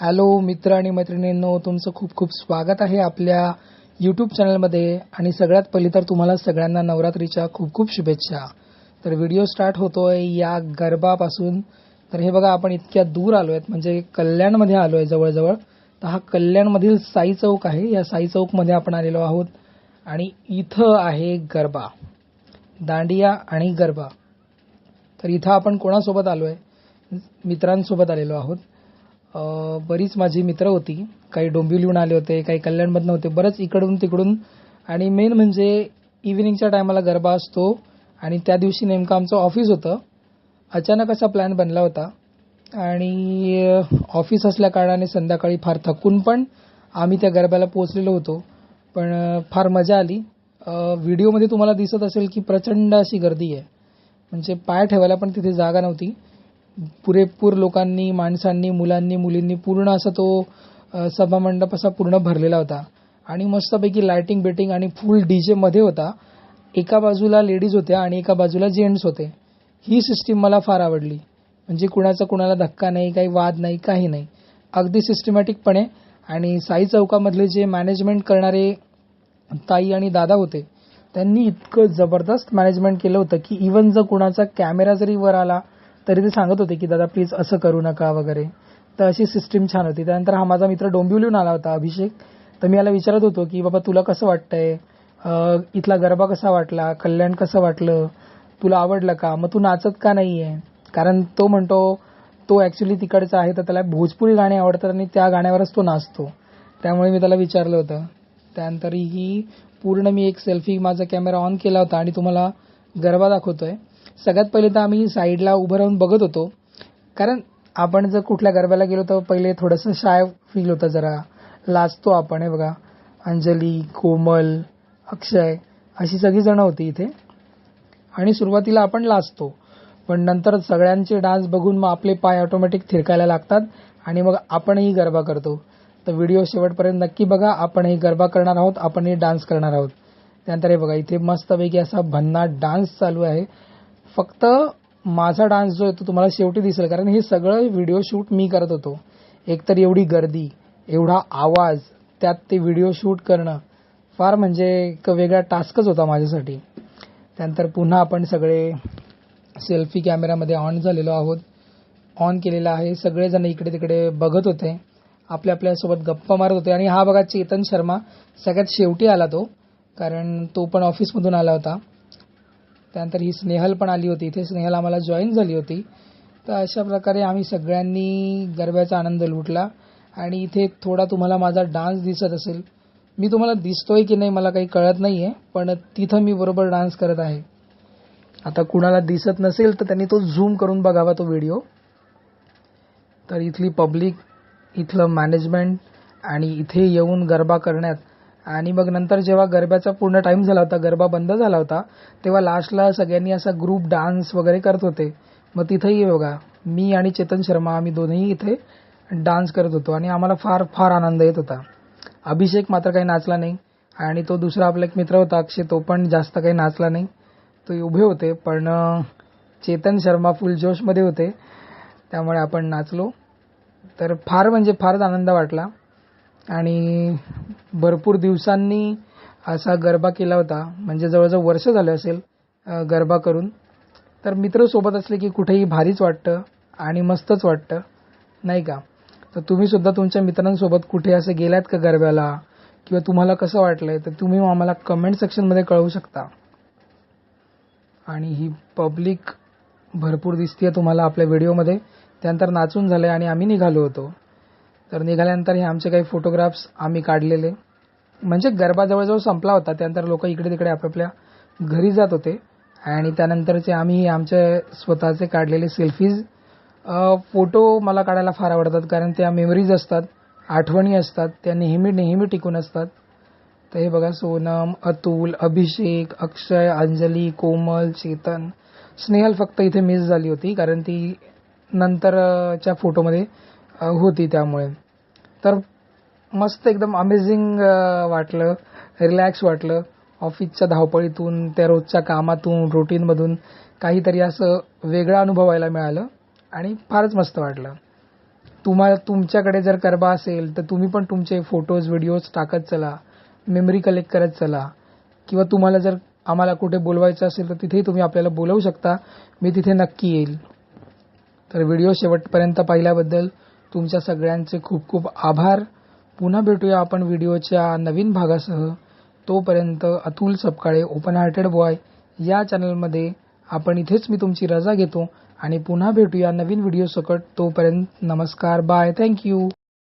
Hello मित्र आणि मैत्रिणींनो तुमचं खूप खूप स्वागत आहे आपल्या यूट्यूब चॅनलमध्ये आणि सगळ्यात पहिली तर तुम्हाला सगळ्यांना नवरात्रीच्या खूप खूप शुभेच्छा. तर व्हिडिओ स्टार्ट होतोय या गरबापासून तर हे बघा आपण इतक्या दूर आलो आहेत म्हणजे कल्याणमध्ये आलो आहे जवळजवळ. तर हा कल्याणमधील साई चौक आहे. या साई चौकमध्ये आपण आलेलो आहोत. आणि इथं आहे गरबा. दांडिया आणि गरबा. तर इथं आपण कोणासोबत आलो आहे मित्रांसोबत आलेलो आहोत. बरीच माझी मित्र होती. काही डोंबिवलीहून आले होते काही कल्याणमधनं होते. बरंच इकडून तिकडून. आणि मेन म्हणजे इव्हिनिंगच्या टायमाला गरबा असतो. आणि त्या दिवशी नेमकं आमचं ऑफिस होतं. अचानक असा प्लॅन बनला होता. आणि ऑफिस असल्या कारणाने संध्याकाळी फार थकून पण आम्ही त्या गरब्याला पोहोचलेलो होतो. पण फार मजा आली. व्हिडिओमध्ये तुम्हाला दिसत असेल की प्रचंड अशी गर्दी आहे. म्हणजे पाय ठेवायला पण तिथे जागा नव्हती. पुरेपूर लोकांनी माणसांनी मुलांनी मुलींनी पूर्ण असा तो सभामंडप असा पूर्ण भरलेला होता. आणि मस्तपैकी लायटिंग बेटिंग आणि फुल डीजे मध्ये होता. एका बाजूला लेडीज होत्या आणि एका बाजूला जेंट्स होते. ही सिस्टीम मला फार आवडली. म्हणजे कुणाचा कुणाला धक्का नाही काही वाद नाही काही नाही. अगदी सिस्टमॅटिकपणे आणि साई चौकामधले जे मॅनेजमेंट करणारे ताई आणि दादा होते त्यांनी इतकं जबरदस्त मॅनेजमेंट केलं होतं की इवन जर कुणाचा कॅमेरा जरी वर आला तरी ते सांगत होते की दादा प्लीज असं करू नका वगैरे. तर अशी सिस्टीम छान होती. त्यानंतर हा माझा मित्र डोंबिवलीहून आला होता अभिषेक. तर मी याला विचारत होतो की बाबा तुला कसं वाटतंय? इथला गरबा कसा वाटला? कल्याण कसं वाटलं? तुला आवडलं का? मग तू नाचत का नाहीये? कारण तो म्हणतो तो ऍक्च्युली तिकडचा आहे तर त्याला भोजपुरी गाणी आवडतात आणि त्या गाण्यावरच तो नाचतो. त्यामुळे मी त्याला विचारलं होतं. त्यानंतर ही पूर्ण मी एक सेल्फी माझा कॅमेरा ऑन केला होता आणि तुम्हाला गरबा दाखवतोय. सगळ्यात पहिले तर आम्ही साईडला उभं राहून बघत होतो. कारण आपण जर कुठल्या गरब्याला गेलो तर पहिले थोडंसं शाय फील होतं जरा. लाजतो आपण हे बघा. अंजली कोमल अक्षय अशी सगळी जण होती इथे. आणि सुरुवातीला आपण लाजतो. पण नंतर सगळ्यांचे डान्स बघून मग आपले पाय ऑटोमॅटिक थिरकायला लागतात आणि मग आपणही गरबा करतो. तर व्हिडिओ शेवटपर्यंत नक्की बघा. आपणही गरबा करणार आहोत आपणही डान्स करणार आहोत. त्यानंतर हे बघा इथे मस्तपैकी असा भन्नाट डान्स चालू आहे. फक्त माझा डान्स जो आहे तो तुम्हाला शेवटी दिसेल कारण हे सगळं व्हिडिओ शूट मी करत होतो. एकतर एवढी गर्दी एवढा आवाज त्यात ते व्हिडिओ शूट करणं फार म्हणजे एक वेगळा टास्कच होता माझ्यासाठी. त्यानंतर पुन्हा आपण सगळे सेल्फी कॅमेरामध्ये ऑन झालेलो आहोत. ऑन केलेला आहे. सगळेजण इकडे तिकडे बघत होते. आपल्या आपल्यासोबत गप्पा मारत होते. आणि हा बघा चेतन शर्मा सगळ्यात शेवटी आला तो कारण तो पण ऑफिसमधून आला होता. त्यानंतर ही स्नेहल पण आली होती. इथे स्नेहल आम्हाला जॉईन झाली होती. तर अशा प्रकारे आम्ही सगळ्यांनी गरब्याचा आनंद लुटला. आणि इथे थोडा तुम्हाला माझा डान्स दिसत असेल. मी तुम्हाला दिसतोय की नाही मला काही कळत नाही आहे पण तिथं मी बरोबर डान्स करत आहे. आता कुणाला दिसत नसेल तर त्यांनी तो झूम करून बघावा तो व्हिडिओ तर इथली पब्लिक इथलं मॅनेजमेंट आणि इथे येऊन गरबा करण्यात आणि मग नंतर जेव्हा गरब्याचा पूर्ण टाइम झाला होता गरबा बंद झाला होता तेव्हा लास्टला सगळ्यांनी असा ग्रुप डान्स वगैरे करत होते. मग तिथेही बघा मी आणि चेतन शर्मा आम्ही दोन्ही इथे डान्स करत होतो आणि आम्हाला फार फार आनंद येत होता. अभिषेक मात्र काही नाचला नाही आणि तो दुसरा आपला एक मित्र होता अक्षय तो पण जास्त काही नाचला नाही. तो उभे होते पण चेतन शर्मा फुल जोशमध्ये होते. त्यामुळे आपण नाचलो. तर फार म्हणजे फारच आनंद वाटला. आणि भरपूर दिवसांनी असा गरबा केला होता. म्हणजे जवळजवळ वर्ष झालं असेल गरबा करून. तर मित्र सोबत असले की कुठेही भारीच वाटतं आणि मस्तच वाटतं नाही का? तर तुम्ही सुद्धा तुमच्या मित्रांसोबत कुठे असं गेलात का गरब्याला? किंवा तुम्हाला कसं वाटलंय? तर तुम्ही आम्हाला कमेंट सेक्शनमध्ये कळवू शकता. आणि ही पब्लिक भरपूर दिसतीये तुम्हाला आपल्या व्हिडिओमध्ये त्यानंतर नाचून झालंय आणि आम्ही निघालो होतो. तर निघाल्यानंतर हे आमचे काही फोटोग्राफ्स आम्ही काढलेले. म्हणजे गरबा जवळजवळ संपला होता त्यानंतर लोक इकडे तिकडे आपापल्या घरी जात होते. आणि त्यानंतरचे आम्ही आमचे स्वतःचे काढलेले सेल्फीज फोटो मला काढायला फार आवडतात कारण त्या मेमरीज असतात आठवणी असतात त्या नेहमी नेहमी टिकून असतात. तर हे बघा सोनम अतुल अभिषेक अक्षय अंजली कोमल चेतन स्नेहल फक्त इथे मिस झाली होती कारण ती नंतरच्या फोटोमध्ये होती त्यामुळे. तर मस्त एकदम अमेझिंग वाटलं. रिलॅक्स वाटलं. ऑफिसच्या धावपळीतून त्या रोजच्या कामातून रुटीनमधून काहीतरी असं वेगळं अनुभवायला मिळालं आणि फारच मस्त वाटलं. तुम्हाला तुमच्याकडे जर करबा असेल तर तुम्ही पण तुमचे फोटोज व्हिडिओज टाकत चला. मेमरी कलेक्ट करत चला. किंवा तुम्हाला जर आम्हाला कुठे बोलवायचं असेल तर तिथेही तुम्ही आपल्याला बोलवू शकता. मी तिथे नक्की येईल. तर व्हिडिओ शेवटपर्यंत पाहिल्याबद्दल तुमच्या सगळ्यांचे खूप खूप आभार. पुन्हा भेटूया आपण व्हिडिओच्या नवीन भागासह. तोपर्यंत Atul Sapkale open hearted boy या चॅनलमध्ये आपण इथेच मी तुमची रजा घेतो आणि पुन्हा भेटूया नवीन व्हिडिओ सकट तोपर्यंत नमस्कार बाय थँक्यू